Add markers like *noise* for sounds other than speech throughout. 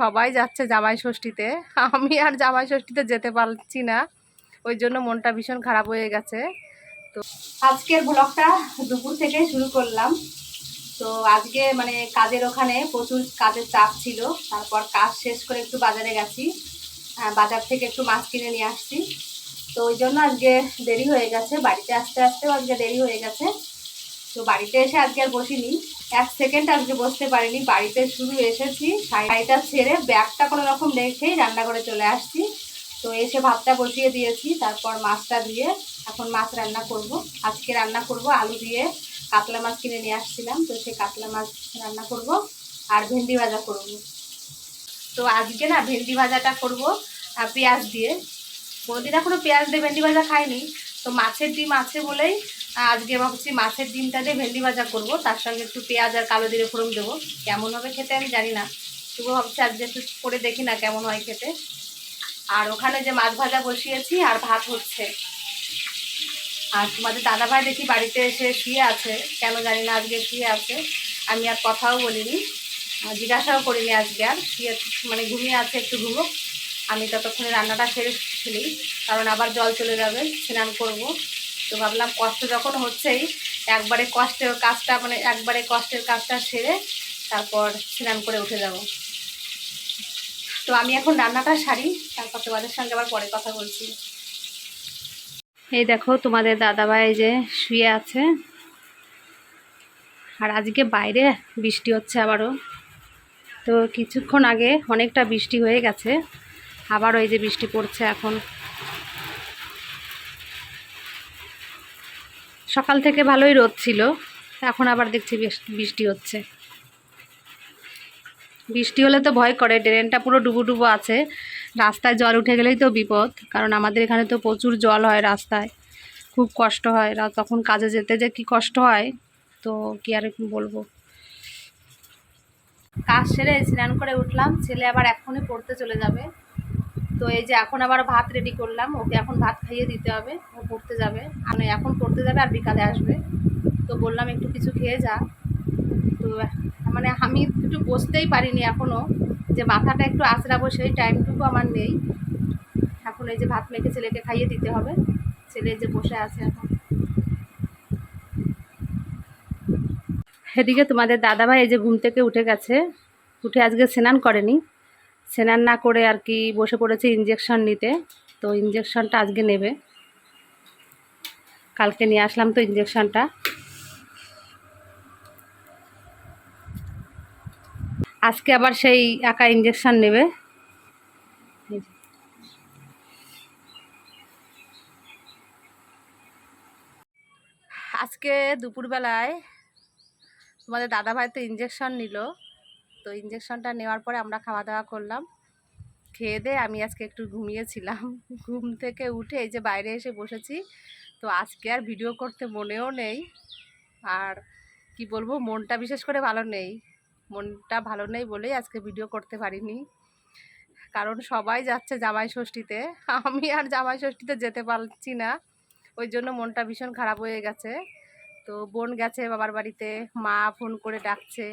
সবাই যাচ্ছে জামাই ষষ্ঠীতে আমি আর জামাই ষষ্ঠীতে যেতে পারছি না। ওই জন্য মনটা ভীষণ খারাপ হয়ে গেছে। তো আজকের ব্লগটা দুপুর থেকে শুরু করলাম। তো আজকে মানে কাজের ওখানে প্রচুর কাজের চাপ ছিল। তারপর কাজ শেষ করে একটু বাজারে গেছি। বাজার থেকে একটু মাছ কিনে নিয়ে আসছি। তো ওই জন্য আজকে দেরি হয়ে গেছে। বাড়িতে আসতে আসতেও আজকে দেরি হয়ে গেছে। তো বাড়িতে এসে আজকে আর বসিনি। এক সেকেন্ড আজকে বসতে পারিনি। বাড়িতে শুধু এসেছি, শাড়িটা ছেড়ে ব্যাগটা কোনো রকম রেখেই রান্না করে চলে আসছি। তো এসে ভাতটা বসিয়ে দিয়েছি, তারপর মাছটা দিয়ে এখন মাছ রান্না করব। আজকে রান্না করব আলু দিয়ে, কাতলা মাছ কিনে নিয়ে আসছিলাম, তো সেই কাতলা মাছ রান্না করব আর ভেন্ডি ভাজা করব। তো আজকে না ভেন্ডি ভাজাটা করব আর পেঁয়াজ দিয়ে। কোনোদিন এখনও পেঁয়াজ দিয়ে ভেন্ডি ভাজা খাইনি। তো মাছের ডিম আছে বলেই আজকে ভাবছি মাছের ডিমটা দিয়ে ভেন্ডি ভাজা করব। তার সঙ্গে একটু পেঁয়াজ আর কালো জিরে ফোড়ন দেবো। কেমন হবে খেতে আমি জানি না। তবু ভাবছি আজকে একটু করে দেখি না কেমন হয় খেতে। আর ওখানে যে মাছ ভাজা বসিয়েছি আর ভাত হচ্ছে। আর তোমাদের দাদা ভাই দেখি বাড়িতে এসে শুয়ে আছে। কেন জানি না আজকে শুয়ে আছে। আমি আর কথাও বলিনি। জিজ্ঞাসাও করিনি আজকে আর। শুয়ে মানে ঘুমিয়ে আছে, একটু ঘুমো আমি ততক্ষণে রান্নাটা সেরে ফেলি, কারণ আবার জল চলে যাবে, স্নান করব। তো ভাবলাম কষ্ট যখন হচ্ছেই, একবারে কষ্টের কাজটা মানে একবারে কষ্টের কাজটা সেরে তারপর স্নান করে উঠে যাব। তো আমি এখন রান্নাটা সারি, তারপর তোমাদের সঙ্গে আবার পরে কথা বলছি। এই দেখো, তোমাদের দাদাভাই যে শুয়ে আছে। আর আজকে বাইরে বৃষ্টি হচ্ছে আবারও। তো কিছুক্ষণ আগে অনেকটা বৃষ্টি হয়ে গেছে। আবার ওই যে বৃষ্টি পড়ছে এখন। সকাল থেকে ভালোই রোদ ছিল, এখন আবার দেখছি বৃষ্টি হচ্ছে। বৃষ্টি হলে তো ভয় করে, ড্রেনটা পুরো ডুবো ডুবো আছে। রাস্তায় জল উঠে গেলেই তো বিপদ, কারণ আমাদের এখানে তো প্রচুর জল হয় রাস্তায়। খুব কষ্ট হয় তখন কাজে যেতে যে কি কষ্ট হয়, তো কি আর বলব। কাজ সেরে স্নান করে উঠলাম, ছেলে আবার এখনই পড়তে চলে যাবে। তো এই যে এখন আবার ভাত রেডি করলাম, ওকে এখন ভাত খাইয়ে দিতে হবে, ও পড়তে যাবে। মানে এখন পড়তে যাবে আর বিকালে আসবে। তো বললাম একটু কিছু খেয়ে যা। তো মানে আমি একটু বসতেই পারিনি এখনও যে মাথাটা একটু আঁচড়াবো, সেই টাইমটুকু আমার নেই। এখন এই যে ভাত মেখে ছেলেকে খাইয়ে দিতে হবে। ছেলে যে বসে আছে এখন। এদিকে তোমাদের দাদাভাই এই যে ঘুম থেকে উঠে গেছে। উঠে আজকে স্নান করেনি। স্নান না করে আর কি বসে পড়েছে ইঞ্জেকশন নিতে। তো ইঞ্জেকশনটা আজকে নেবে। কালকে নিয়ে আসলাম তো ইঞ্জেকশনটা আজকে আবার সেই একা ইঞ্জেকশন নেবে। আজকে দুপুরবেলায় তোমাদের দাদাভাই তো ইঞ্জেকশন নিল। তো ইঞ্জেকশনটা নেওয়ার পরে আমরা খাওয়া দাওয়া করলাম। খেয়ে দিয়ে আমি আজকে একটু ঘুমিয়েছিলাম। *laughs* ঘুম থেকে উঠে এই যে বাইরে এসে বসেছি। তো আজকে আর ভিডিও করতে মনেও নেই। আর কি বলব, মনটা বিশেষ করে ভালো নেই। মনটা ভালো নেই বলেই আজকে ভিডিও করতে পারিনি। কারণ সবাই যাচ্ছে জামাই ষষ্ঠীতে। *laughs* আমি আর জামাই ষষ্ঠীতে যেতে পারছি না। ওই জন্য মনটা ভীষণ খারাপ হয়ে গেছে। তো বোন গেছে বাবার বাড়িতে। মা ফোন করে ডাকছে।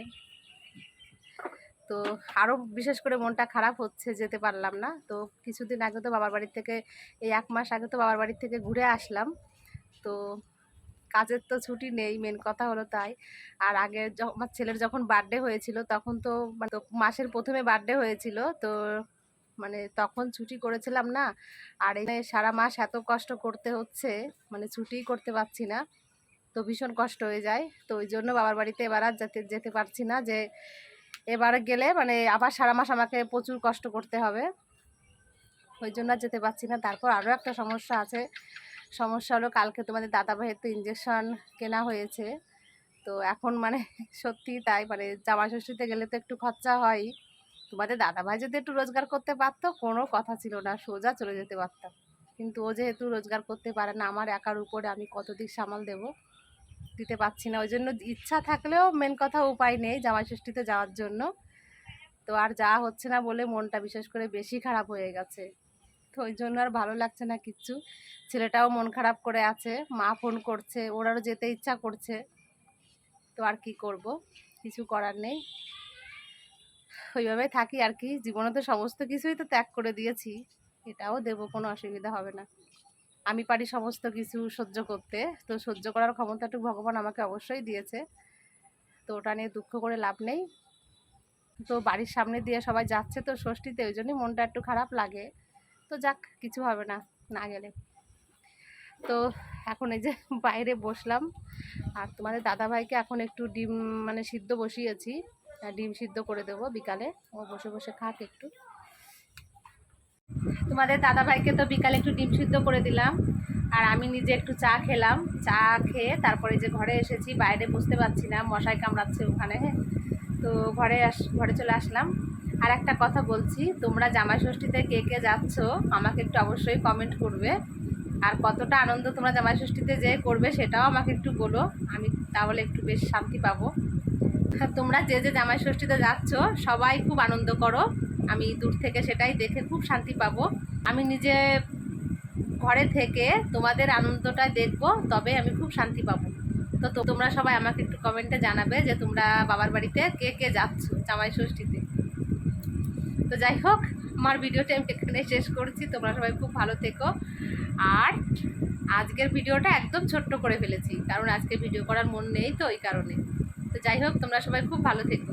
তো আরও বিশেষ করে মনটা খারাপ হচ্ছে যেতে পারলাম না। তো কিছুদিন আগে তো বাবার বাড়ি থেকে, এই এক মাস আগে তো বাবার বাড়ির থেকে ঘুরে আসলাম। তো কাজের তো ছুটি নেই মেন কথা হলো তাই। আর আগে আমার ছেলের যখন বার্থডে হয়েছিল, তখন তো মানে মাসের প্রথমে বার্থডে হয়েছিল। তো মানে তখন ছুটি করেছিলাম না। আর এখানে সারা মাস এত কষ্ট করতে হচ্ছে মানে ছুটিই করতে পারছি না। তো ভীষণ কষ্ট হয়ে যায়। তো ওই জন্য বাবার বাড়িতে এবার আর যেতে যেতে পারছি না যে এবার গেলে মানে আবার সারা মাস আমাকে প্রচুর কষ্ট করতে হবে। ওই জন্য যেতে পারছি না। তারপর আরও একটা সমস্যা আছে। সমস্যা হলো কালকে তোমাদের দাদা ভাইয়ের তো ইঞ্জেকশন কেনা হয়েছে। তো এখন মানে *laughs* সত্যি তাই মানে জামা ষষ্ঠীতে গেলে তো একটু খরচা হয়। তোমাদের দাদা ভাই যদি একটু রোজগার করতে পারতো, কোনো কথা ছিল না। সোজা চলে যেতে পারতাম। কিন্তু ও যেহেতু রোজগার করতে পারে না, আমার একার উপরে আমি কত দিক সামাল দেবো? দিতে পারছি না। ওই জন্য ইচ্ছা থাকলেও মেন কথা উপায় নেই জামাই ষষ্ঠীতে যাওয়ার জন্য। তো আর যাওয়া হচ্ছে না বলে মনটা বিশেষ করে বেশি খারাপ হয়ে গেছে। তো ওই জন্য আর ভালো লাগছে না কিচ্ছু। ছেলেটাও মন খারাপ করে আছে, মা ফোন করছে ওরাও যেতে ইচ্ছা করছে। তো আর কি করব, কিছু করার নেই। ওইভাবে থাকি আর কি, জীবনে তো সমস্ত কিছুই তো ত্যাগ করে দিয়েছি। এটাও দেবো, কোনো অসুবিধা হবে না। আমি পারি সমস্ত কিছু সহ্য করতে। তো সহ্য করার ক্ষমতাটুকু ভগবান আমাকে অবশ্যই দিয়েছে। তো ওটা নিয়ে দুঃখ করে লাভ নেই। তো বাড়ির সামনে দিয়ে সবাই যাচ্ছে তো ষষ্ঠীতে, ওই জন্যই মনটা একটু খারাপ লাগে। তো যাক, কিছু হবে না না গেলে। তো এখন এই যে বাইরে বসলাম। আর তোমাদের দাদাভাইকে এখন একটু ডিম মানে সিদ্ধ বসিয়েছি। ডিম সিদ্ধ করে দেবো বিকালে। ও বসে বসে খাক একটু। তোমাদের দাদাভাইকে তো বিকালে একটু ডিম সিদ্ধ করে দিলাম। আর আমি নিজে একটু চা খেলাম। চা খেয়ে তারপরে যে ঘরে এসেছি, বাইরে বসতে পারছি না, মশাই কামড়াচ্ছে ওখানে। তো ঘরে আস, ঘরে চলে আসলাম। আর একটা কথা বলছি, তোমরা জামাই ষষ্ঠীতে কে কে যাচ্ছ, আমাকে একটু অবশ্যই কমেন্ট করবে। আর কতটা আনন্দ তোমরা জামাই ষষ্ঠীতে যে করবে, সেটাও আমাকে একটু বলো। আমি তাহলে একটু বেশ শান্তি পাবো। তোমরা যে যে জামাই ষষ্ঠীতে যাচ্ছ, সবাই খুব আনন্দ করো। আমি দূর থেকে সেটাই দেখে খুব শান্তি পাবো। আমি নিজে ঘরে থেকে তোমাদের আনন্দটা দেখব, তবে আমি খুব শান্তি পাবো। তো তোমরা সবাই আমাকে একটু কমেন্টে জানাবে যে তোমরা বাবার বাড়িতে কে কে যাচ্ছ জামাই ষষ্ঠীতে। তো যাই হোক, আমার ভিডিওটা আমি এখানে শেষ করছি। তোমরা সবাই খুব ভালো থেকো। আর আজকের ভিডিওটা একদম ছোট্ট করে ফেলেছি, কারণ আজকে ভিডিও করার মন নেই তো ওই কারণে। তো যাই হোক, তোমরা সবাই খুব ভালো থেকো।